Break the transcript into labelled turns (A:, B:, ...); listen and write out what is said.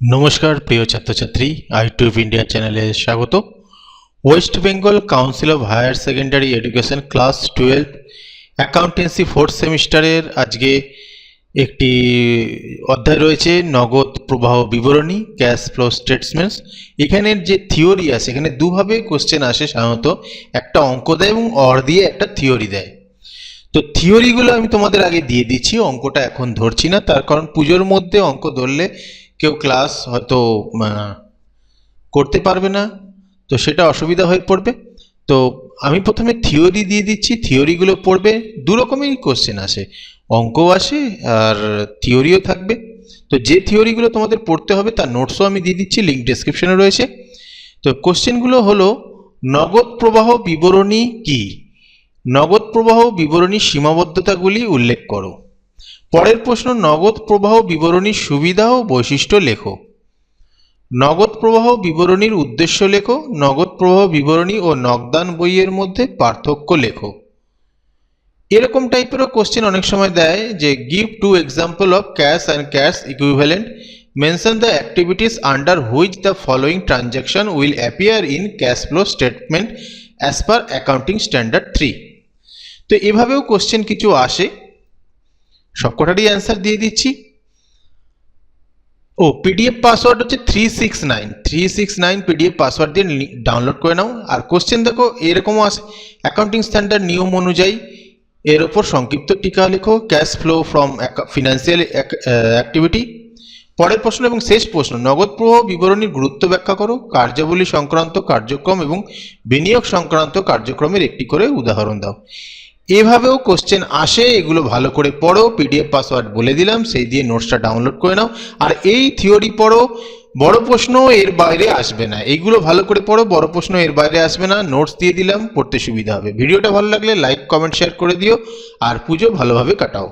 A: নমস্কার, প্রিয় ছাত্রছাত্রী আইটিউব ইন্ডিয়া চ্যানেলে স্বাগত। West Bengal council of higher secondary education class twelve accountancy fourth সেমিস্টারের আজকে একটি অধ্যায় রয়েছে, নগদ প্রবাহ বিবরণী ক্যাশ ফ্লো স্টেটমেন্টস এখানের যে থিওরি আছে, এখানে দুভাবে কোশ্চেন আসে সাধারণত। একটা অঙ্ক দেয় এবং অর দিয়ে একটা থিওরি দেয়। তো থিওরিগুলো আমি তোমাদের আগে দিয়ে দিচ্ছি, অঙ্কটা এখন ধরছি না, তার কারণ পুজোর মধ্যে অঙ্ক ধরলে কেউ ক্লাস হয়তো করতে পারবে না, তো সেটা অসুবিধা হয়ে পড়বে। তো আমি প্রথমে থিওরি দিয়ে দিচ্ছি থিওরিগুলো পড়বে, দু রকমেরই কোশ্চেন আসে। অঙ্কও আসে আর থিওরিও থাকবে। তো যে থিওরিগুলো তোমাদের পড়তে হবে, তার নোটসও আমি দিয়ে দিচ্ছি লিঙ্ক ডেসক্রিপশনে রয়েছে। তো কোশ্চেনগুলো হলো, নগদ প্রবাহ বিবরণী কি? নগদ প্রবাহ বিবরণী সীমাবদ্ধতাগুলি উল্লেখ করো। পরের প্রশ্ন, নগদ প্রবাহ বিবরণীর সুবিধা ও বৈশিষ্ট্য লেখো। নগদ প্রবাহ বিবরণীর উদ্দেশ্য লেখো, নগদ প্রবাহ বিবরণী ও নগদান বইয়ের মধ্যে পার্থক্য লেখো। এরকম টাইপেরও কোশ্চেন অনেক সময় দেয় যে give to example of cash and cash equivalent mention the activities under which the following transaction will appear in cash flow statement as per accounting standard three তো এভাবেও কোশ্চেন কিছু আসে। সবকটারই অ্যান্সার দিয়ে দিচ্ছি। ও পিডিএফ পাসওয়ার্ড হচ্ছে three six nine three six nine PDF password দিয়ে ডাউনলোড করে নাও। আর কোশ্চেন দেখো, এরকমও আছে। অ্যাকাউন্টিং স্ট্যান্ডার্ড নিয়ম অনুযায়ী এর ওপর সংক্ষিপ্ত টিকা লেখো। Cash flow from financial activity পরের প্রশ্ন এবং শেষ প্রশ্ন, নগদ প্রবাহ বিবরণীর গুরুত্ব ব্যাখ্যা করো। কার্যাবলী সংক্রান্ত কার্যক্রম এবং বিনিয়োগ সংক্রান্ত কার্যক্রমের একটি করে উদাহরণ দাও। এভাবেও কোশ্চেন আসে, এগুলো ভালো করে পড়ো পিডিএফ পাসওয়ার্ড বলে দিলাম, সেই দিয়ে নোটসটা ডাউনলোড করে নাও। আর এই থিওরি পড়ো, বড় প্রশ্ন এর বাইরে আসবে না। এইগুলো ভালো করে পড়ো, বড় প্রশ্ন এর বাইরে আসবে না নোটস দিয়ে দিলাম, পড়তে সুবিধা হবে। ভিডিওটা ভালো লাগলে লাইক কমেন্ট শেয়ার করে দিও, আর পুজো ভালোভাবে কাটাও।